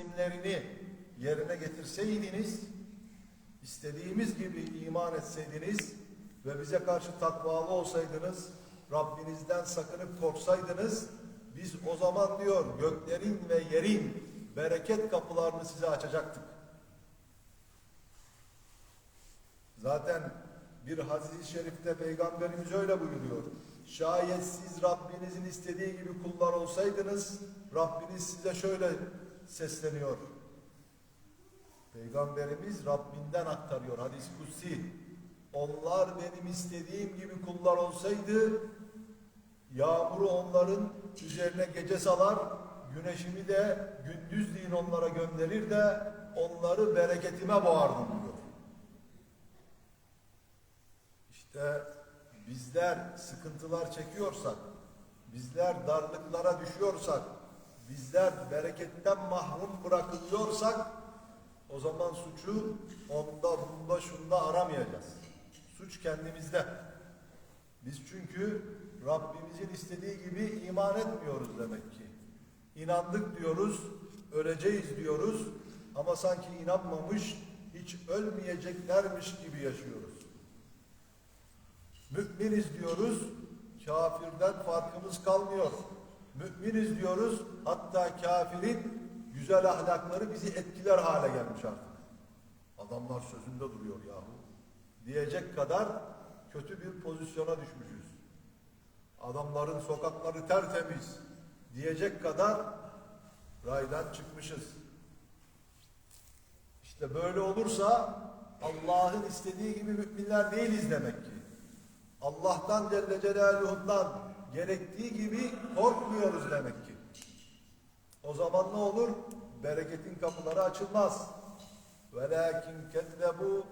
gereksinimlerini yerine getirseydiniz, istediğimiz gibi iman etseydiniz ve bize karşı takvalı olsaydınız, Rabbinizden sakınıp korksaydınız, biz o zaman diyor göklerin ve yerin bereket kapılarını size açacaktık. Zaten bir hadis-i şerifte Peygamberimiz öyle buyuruyor. Şayet siz Rabbinizin istediği gibi kullar olsaydınız, Rabbiniz size şöyle sesleniyor. Peygamberimiz Rabbinden aktarıyor hadis kutsi. Onlar benim istediğim gibi kullar olsaydı, yağmuru onların üzerine gece salar, güneşimi de gündüzliğin onlara gönderir de onları bereketime boğardım diyor. İşte bizler sıkıntılar çekiyorsak, bizler darlıklara düşüyorsak, bizler bereketten mahrum bırakılıyorsak, o zaman suçu onda, bunda, şunda aramayacağız. Suç kendimizde. Biz çünkü Rabbimizin istediği gibi iman etmiyoruz demek ki. İnandık diyoruz, öleceğiz diyoruz ama sanki inanmamış, hiç ölmeyeceklermiş gibi yaşıyoruz. Müminiz diyoruz, kafirden farkımız kalmıyor. Müminiz diyoruz, hatta kafirin güzel ahlakları bizi etkiler hale gelmiş artık. Adamlar sözünde duruyor yahu. Diyecek kadar kötü bir pozisyona düşmüşüz. Adamların sokakları tertemiz diyecek kadar raydan çıkmışız. İşte böyle olursa Allah'ın istediği gibi müminler değiliz demek ki. Allah'tan Celle Celaluhu'ndan gerektiği gibi korkmuyoruz demek ki. O zaman ne olur? Bereketin kapıları açılmaz. Velakin ketlebu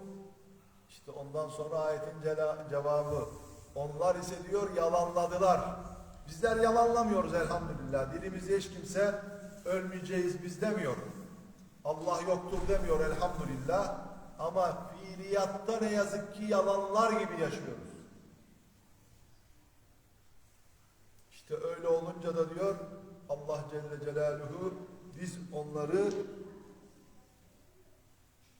işte ondan sonra ayetin cevabı. Onlar ise diyor yalanladılar. Bizler yalanlamıyoruz elhamdülillah. Dilimizde hiç kimse ölmeyeceğiz biz demiyor. Allah yoktur demiyor elhamdülillah. Ama fiiliyatta ne yazık ki yalanlar gibi yaşıyoruz. İşte öyle olunca da diyor Allah Celle Celaluhu biz onları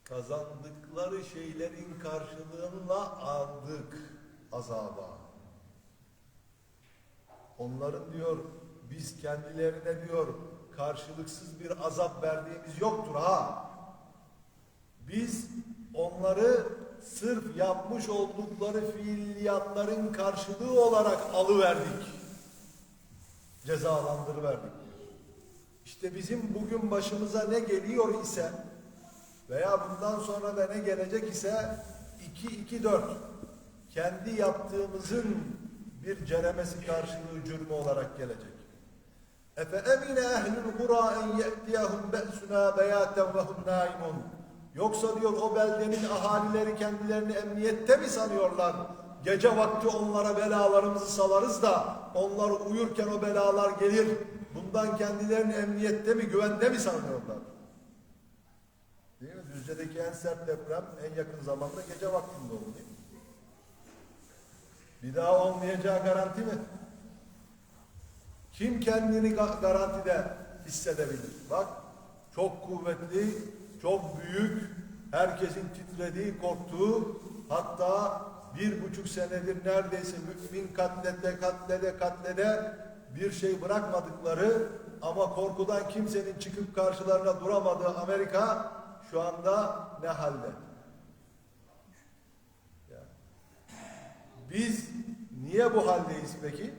kazandıkları şeylerin karşılığında aldık azaba. Onların diyor biz kendilerine diyor karşılıksız bir azap verdiğimiz yoktur ha. Biz onları sırf yapmış oldukları fiiliyatların karşılığı olarak alıverdik. Cezalandırıverdik. İşte bizim bugün başımıza ne geliyor ise veya bundan sonra da ne gelecek ise 2-2-4 kendi yaptığımızın bir ceremesi karşılığı cürmü olarak gelecek. Efe emine ehlül kura en ye'tiyahum be'suna beyaten ve hum naimun. Yoksa diyor o beldenin ahalileri kendilerini emniyette mi sanıyorlar? Gece vakti onlara belalarımızı salarız da onlar uyurken o belalar gelir. Bundan kendilerini emniyette mi güvende mi sanıyorlar? Değil mi? Düzce'deki en sert deprem en yakın zamanda gece vaktinde oldu değil mi? Bir daha olmayacağı garanti mi? Kim kendini ga- garantide hissedebilir? Bak çok kuvvetli, çok büyük, herkesin titrediği, korktuğu, hatta bir buçuk senedir neredeyse mümin katlede, katlede, katlede bir şey bırakmadıkları ama korkudan kimsenin çıkıp karşılarına duramadığı Amerika şu anda ne halde? Biz niye bu haldeyiz peki?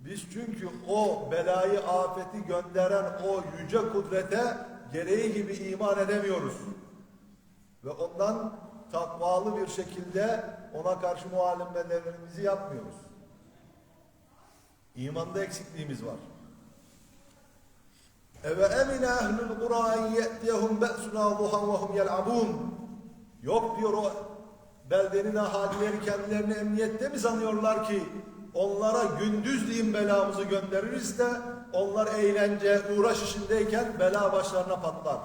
Biz çünkü o belayı, afeti gönderen o yüce kudrete gereği gibi iman edemiyoruz. Ve ondan takvalı bir şekilde ona karşı muhalemmelerimizi yapmıyoruz. İmanda eksikliğimiz var. Eve emine ehlül kura en ye'tiyehum be'suna duhan ve hum yel'abun. Yok diyor o beldenin ahalileri kendilerini emniyette mi sanıyorlar ki onlara gündüzliğin belamızı göndeririz de onlar eğlence, uğraş işindeyken bela başlarına patlar.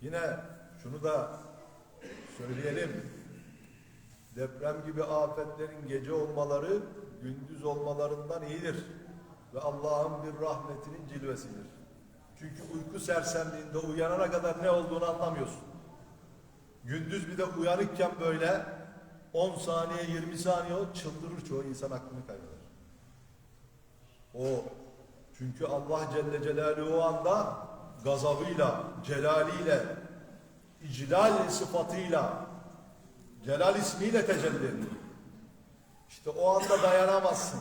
Yine şunu da söyleyelim. Deprem gibi afetlerin gece olmaları gündüz olmalarından iyidir. Ve Allah'ın bir rahmetinin cilvesidir. Çünkü uyku sersemliğinde uyanana kadar ne olduğunu anlamıyorsun. Gündüz bir de uyanıkken böyle 10 saniye 20 saniye o çıldırır çoğu insan aklını kaybeder. O çünkü Allah Celle Celaluhu o anda gazabıyla, celaliyle, iclal sıfatıyla, celal ismiyle tecelli ediyor. İşte o anda dayanamazsın.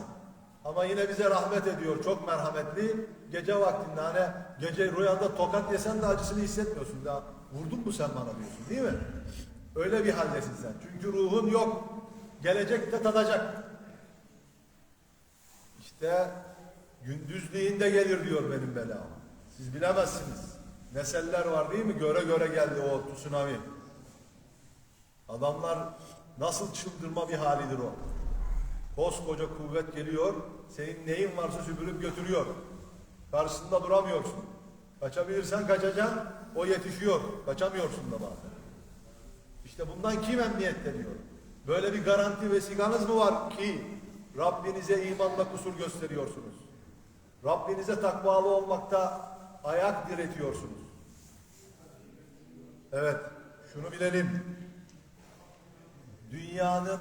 Ama yine bize rahmet ediyor. Çok merhametli. Gece vaktinde hani gece rüyanda tokat yesen de acısını hissetmiyorsun. Daha vurdun mu sen bana diyorsun değil mi? Öyle bir haldesin sen. Çünkü ruhun yok. Gelecek de tadacak. İşte gündüzliğinde gelir diyor benim belam. Siz bilemezsiniz. Neseller var değil mi? Göre göre geldi o tsunami. Adamlar nasıl çıldırma bir halidir o. Koskoca kuvvet geliyor, senin neyin varsa süpürüp götürüyor. Karşısında duramıyorsun. Kaçabilirsen kaçacaksın, o yetişiyor. Kaçamıyorsun da bazen. İşte bundan kim emniyette diyor. Böyle bir garanti vesikanız mı var ki Rabbinize imanla kusur gösteriyorsunuz. Rabbinize takvalı olmakta ayak diretiyorsunuz. Evet, şunu bilelim. Dünyanın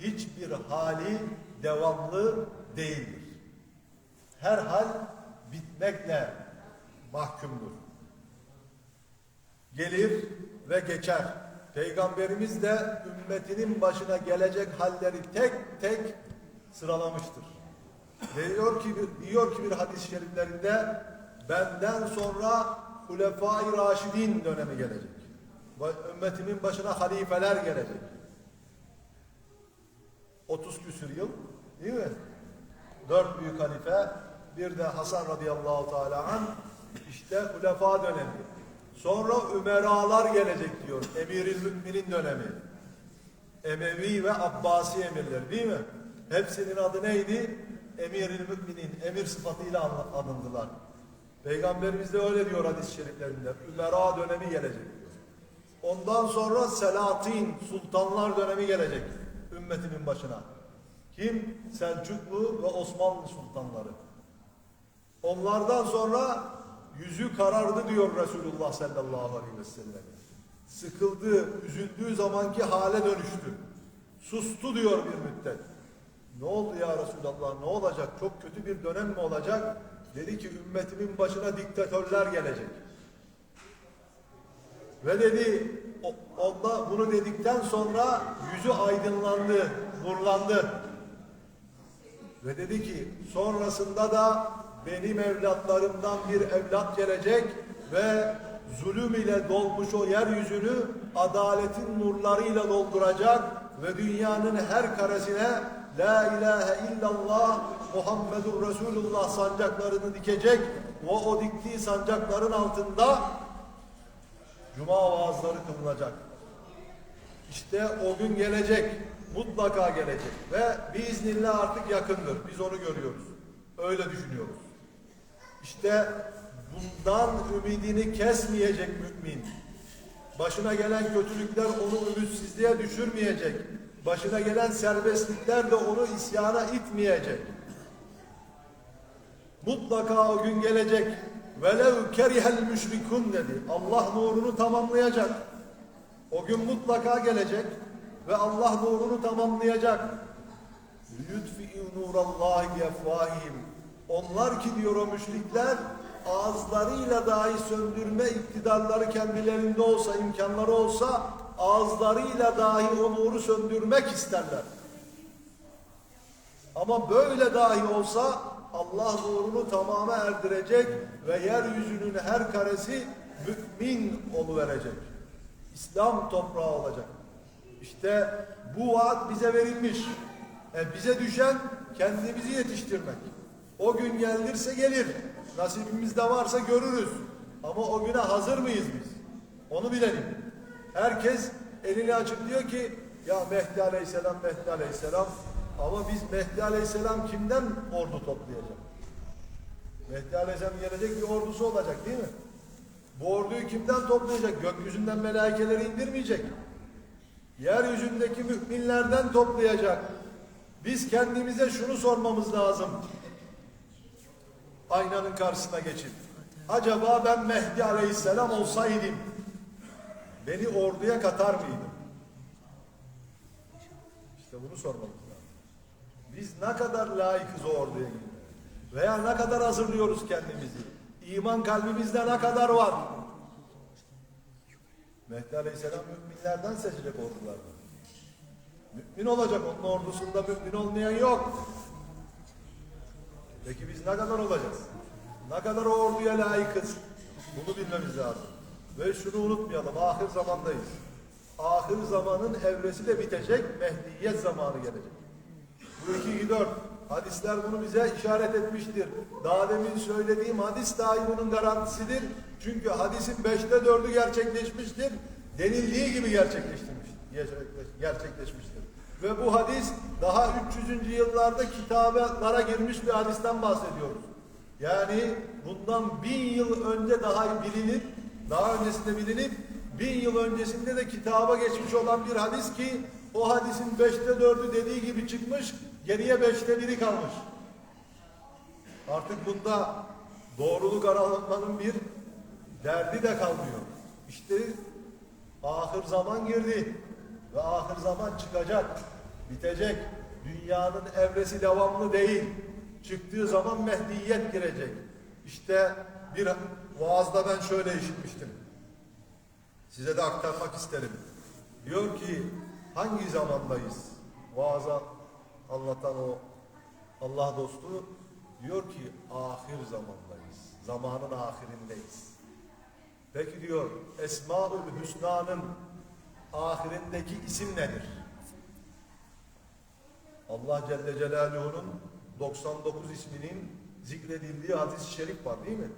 hiçbir hali devamlı değildir. Her hal bitmekle mahkumdur. Gelir ve geçer. Peygamberimiz de ümmetinin başına gelecek halleri tek tek sıralamıştır. Diyor ki, diyor ki bir hadis-i şeriflerinde benden sonra Hulefai Raşidin dönemi gelecek. Ümmetimin başına halifeler gelecek. 30 küsür yıl değil mi? Dört büyük halife bir de Hasan radıyallahu teala an işte Hulefa dönemi. Sonra Ümeralar gelecek diyor. Emiril Müminin dönemi. Emevi ve Abbasi emirler değil mi? Hepsinin adı neydi? Emiril Müminin. Emir sıfatıyla anıldılar. Peygamberimiz de öyle diyor hadis-i şeriflerinde. Ümera dönemi gelecek. Ondan sonra Selatin, sultanlar dönemi gelecek ümmetimin başına. Kim? Selçuklu ve Osmanlı sultanları. Onlardan sonra yüzü karardı diyor Resulullah sallallahu aleyhi ve sellem. Sıkıldı, üzüldüğü zamanki hale dönüştü. Sustu diyor bir müddet. Ne oldu ya Resulallah ne olacak? Çok kötü bir dönem mi olacak? Dedi ki ümmetimin başına diktatörler gelecek. Ve dedi onda bunu dedikten sonra yüzü aydınlandı, nurlandı. Ve dedi ki sonrasında da benim evlatlarımdan bir evlat gelecek ve zulüm ile dolmuş o yeryüzünü adaletin nurlarıyla dolduracak ve dünyanın her karesine La ilahe illallah Muhammedur Resulullah sancaklarını dikecek ve o diktiği sancakların altında Cuma vaazları kılınacak. İşte o gün gelecek. Mutlaka gelecek. Ve biiznillah artık yakındır. Biz onu görüyoruz. Öyle düşünüyoruz. İşte bundan ümidini kesmeyecek mümin. Başına gelen kötülükler onu ümitsizliğe düşürmeyecek. Başına gelen serbestlikler de onu isyana itmeyecek. Mutlaka o gün gelecek. Velev kerihel müşrikun dedi. Allah nurunu tamamlayacak. O gün mutlaka gelecek ve Allah nurunu tamamlayacak. Lütfi'u nurallahi efvahim. Onlar ki diyor o müşrikler ağızlarıyla dahi söndürme iktidarları kendilerinde olsa, imkanları olsa ağızlarıyla dahi o nuru söndürmek isterler. Ama böyle dahi olsa Allah nurunu tamama erdirecek ve yeryüzünün her karesi mümin oluverecek. İslam toprağı olacak. İşte bu vaat bize verilmiş. E bize düşen kendimizi yetiştirmek. O gün gelirse gelir. Nasibimizde varsa görürüz. Ama o güne hazır mıyız biz? Onu bilelim. Herkes elini açıp diyor ki ya Mehdi Aleyhisselam, Mehdi Aleyhisselam ama biz Mehdi Aleyhisselam kimden ordu toplayacak? Mehdi Aleyhisselam gelecek bir ordusu olacak değil mi? Bu orduyu kimden toplayacak? Gökyüzünden melaikeleri indirmeyecek. Yeryüzündeki müminlerden toplayacak. Biz kendimize şunu sormamız lazım. Aynanın karşısına geçip. Acaba ben Mehdi Aleyhisselam olsaydım beni orduya katar mıydım? İşte bunu sormamız. Biz ne kadar layıkız orduya gitmeye? Veya ne kadar hazırlıyoruz kendimizi? İman kalbimizde ne kadar var? Mehdi Aleyhisselam müminlerden seçecek ordulardan. Mümin olacak. Onun ordusunda mümin olmayan yok. Peki biz ne kadar olacağız? Ne kadar o orduya layıkız? Bunu bilmemiz lazım. Ve şunu unutmayalım. Ahir zamandayız. Ahir zamanın evresi de bitecek. Mehdiyet zamanı gelecek. Bu 2 4 hadisler bunu bize işaret etmiştir. Daha demin söylediğim hadis dahi bunun garantisidir. Çünkü hadisin beşte dördü gerçekleşmiştir. Denildiği gibi gerçekleştirmiş, gerçekleşmiştir. Ve bu hadis daha 300. yıllarda kitabelara girmiş bir hadisten bahsediyoruz. Yani bundan bin yıl önce daha bilinip, daha öncesinde bilinip, bin yıl öncesinde de kitaba geçmiş olan bir hadis ki o hadisin beşte dördü dediği gibi çıkmış, geriye beşte biri kalmış. Artık bunda doğruluk aralanmanın bir derdi de kalmıyor. İşte ahir zaman girdi ve ahir zaman çıkacak, bitecek. Dünyanın evresi devamlı değil. Çıktığı zaman mehdiyet girecek. İşte bir vaazda ben şöyle işitmiştim. Size de aktarmak isterim. Diyor ki hangi zamandayız? Vaaza anlatan o Allah dostu diyor ki ahir zamandayız. Zamanın ahirindeyiz. Peki diyor Esmaül Hüsna'nın ahirindeki isim nedir? Allah Celle Celaluhu'nun 99 isminin zikredildiği hadis-i şerif var değil mi?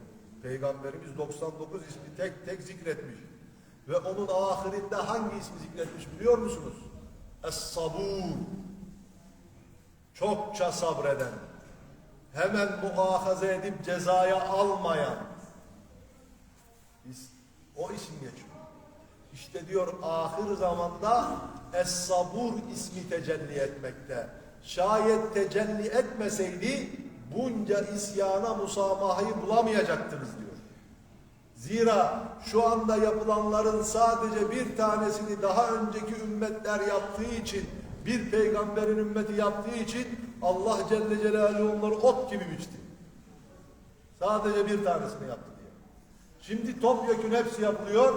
Peygamberimiz 99 ismi tek tek zikretmiş. Ve onun ahirinde hangi ismi zikretmiş biliyor musunuz? Es-sabur. Çokça sabreden. Hemen muahaze edip cezaya almayan. O isim geçiyor. İşte diyor ahir zamanda Es-sabur ismi tecelli etmekte. Şayet tecelli etmeseydi bunca isyana musamahayı bulamayacaktınız diyor. Zira şu anda yapılanların sadece bir tanesini daha önceki ümmetler yaptığı için, bir peygamberin ümmeti yaptığı için Allah Celle Celaluhu onları ot gibi biçti. Sadece bir tanesini yaptı diye. Şimdi topyekun hepsi yapılıyor.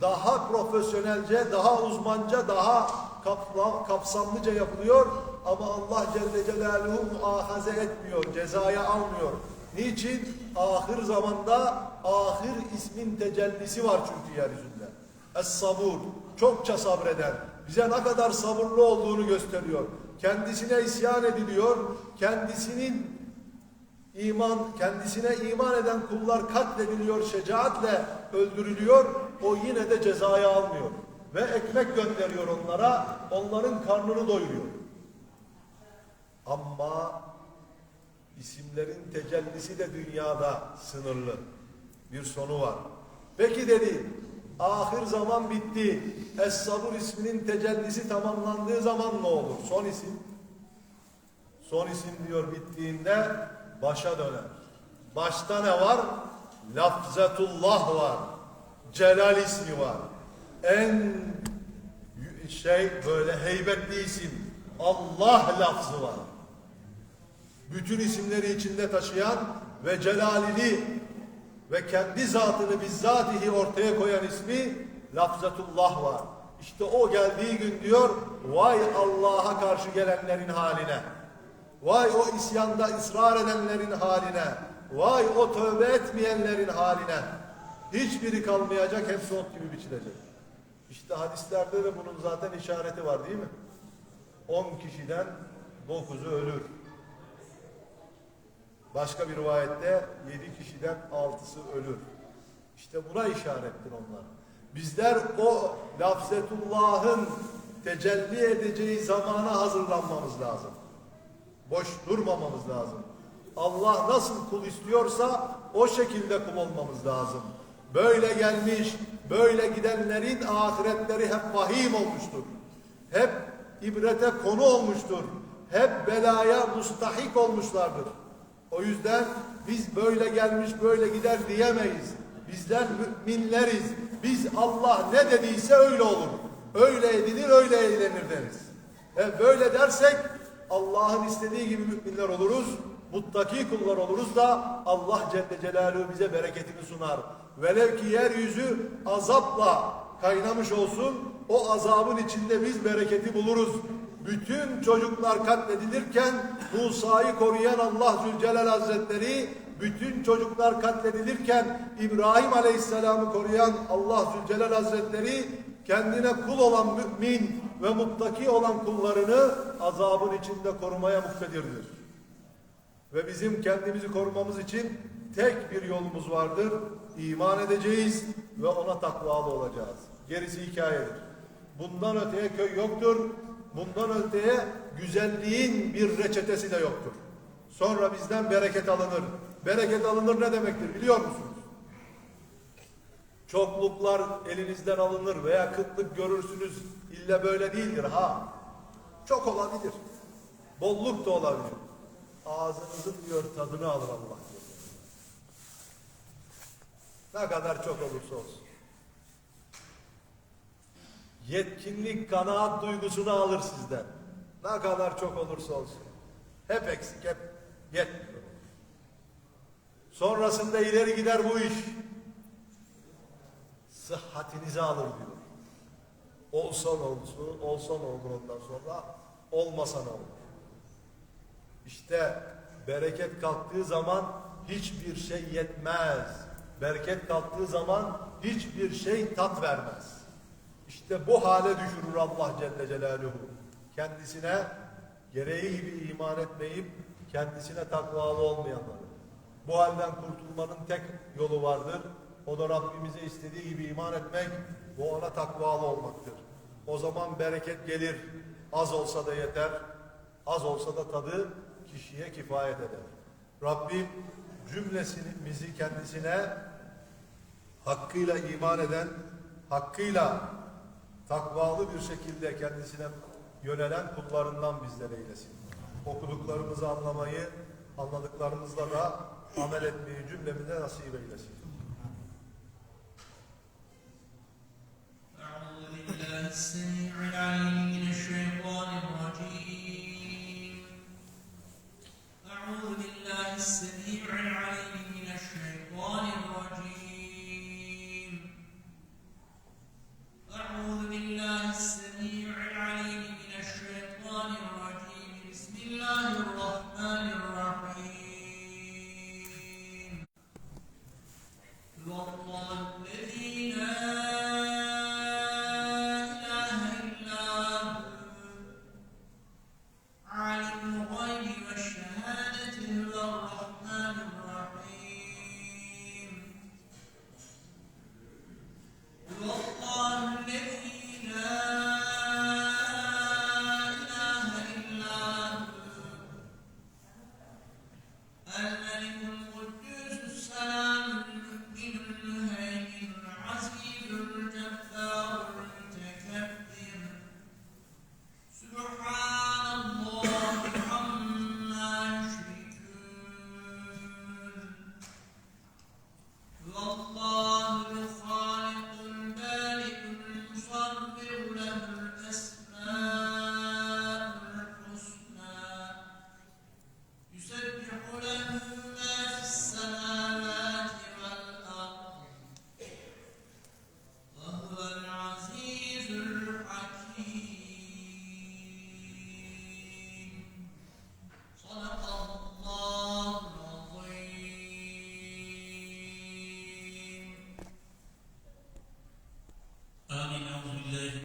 Daha profesyonelce, daha uzmanca, daha kapsamlıca yapılıyor. Ama Allah Celle Celaluhu muahaze etmiyor, cezaya almıyor. Niçin? Ahir zamanda ahir ismin tecellisi var çünkü yeryüzünde. Es-sabur, çokça sabreden, bize ne kadar sabırlı olduğunu gösteriyor. Kendisine isyan ediliyor, kendisinin iman, kendisine iman eden kullar katlediliyor, şecaatle öldürülüyor, o yine de cezaya almıyor. Ve ekmek gönderiyor onlara, onların karnını doyuruyor. Ama isimlerin tecellisi de dünyada sınırlı. Bir sonu var. Peki dedi, ahir zaman bitti. Es-Sabur isminin tecellisi tamamlandığı zaman ne olur? Son isim. Son isim diyor bittiğinde başa döner. Başta ne var? Lafzetullah var. Celal ismi var. En şey böyle heybetli isim. Allah lafzı var. Bütün isimleri içinde taşıyan ve celalini ve kendi zatını bizzatihi ortaya koyan ismi Lafzatullah var. İşte o geldiği gün diyor vay Allah'a karşı gelenlerin haline. Vay o isyanda ısrar edenlerin haline. Vay o tövbe etmeyenlerin haline. Hiçbiri kalmayacak, hepsi ot gibi biçilecek. İşte hadislerde de bunun zaten işareti var değil mi? On kişiden dokuzu ölür. Başka bir rivayette yedi kişiden altısı ölür. İşte buna işarettir onlar. Bizler o lafzetullahın tecelli edeceği zamana hazırlanmamız lazım. Boş durmamamız lazım. Allah nasıl kul istiyorsa o şekilde kul olmamız lazım. Böyle gelmiş, böyle gidenlerin ahiretleri hep vahim olmuştur. Hep ibrete konu olmuştur. Hep belaya mustahik olmuşlardır. O yüzden biz böyle gelmiş böyle gider diyemeyiz. Bizler müminleriz. Biz Allah ne dediyse öyle olur. Öyle edilir, öyle eğlenir deriz. E böyle dersek Allah'ın istediği gibi müminler oluruz. Muttaki kullar oluruz da Allah Celle Celaluhu bize bereketini sunar. Velev ki yeryüzü azapla kaynamış olsun, o azabın içinde biz bereketi buluruz. Bütün çocuklar katledilirken Musa'yı koruyan Allah Zülcelal Hazretleri, bütün çocuklar katledilirken İbrahim Aleyhisselam'ı koruyan Allah Zülcelal Hazretleri kendine kul olan mümin ve muttaki olan kullarını azabın içinde korumaya muktedirdir. Ve bizim kendimizi korumamız için tek bir yolumuz vardır. İman edeceğiz ve ona takvalı olacağız. Gerisi hikayedir. Bundan öteye köy yoktur. Bundan öteye güzelliğin bir reçetesi de yoktur. Sonra bizden bereket alınır. Bereket alınır ne demektir biliyor musunuz? Çokluklar elinizden alınır veya kıtlık görürsünüz. İlla böyle değildir ha. Çok olabilir. Bolluk da olabilir. Ağzınızın diyor tadını alır Allah. Ne kadar çok olursa olsun. Yetkinlik, kanaat duygusunu alır sizden. Ne kadar çok olursa olsun. Hep eksik, hep yetmiyor. Sonrasında ileri gider bu iş. Sıhhatinizi alır diyor. Olsa ne olsun, olsa ne olur ondan sonra, olmasa ne olur. İşte bereket kalktığı zaman hiçbir şey yetmez. Bereket kalktığı zaman hiçbir şey tat vermez. İşte bu hale düşürür Allah Celle Celaluhu. Kendisine gereği gibi iman etmeyip kendisine takvalı olmayanları. Bu halden kurtulmanın tek yolu vardır. O da Rabbimize istediği gibi iman etmek ve ona takvalı olmaktır. O zaman bereket gelir. Az olsa da yeter. Az olsa da tadı kişiye kifayet eder. Rabbim cümlesimizi kendisine hakkıyla iman eden, hakkıyla takvalı bir şekilde kendisine yönelen kullarından bizlere eylesin. Okuduklarımızı anlamayı, anladıklarımızla da amel etmeyi cümlemize nasip eylesin.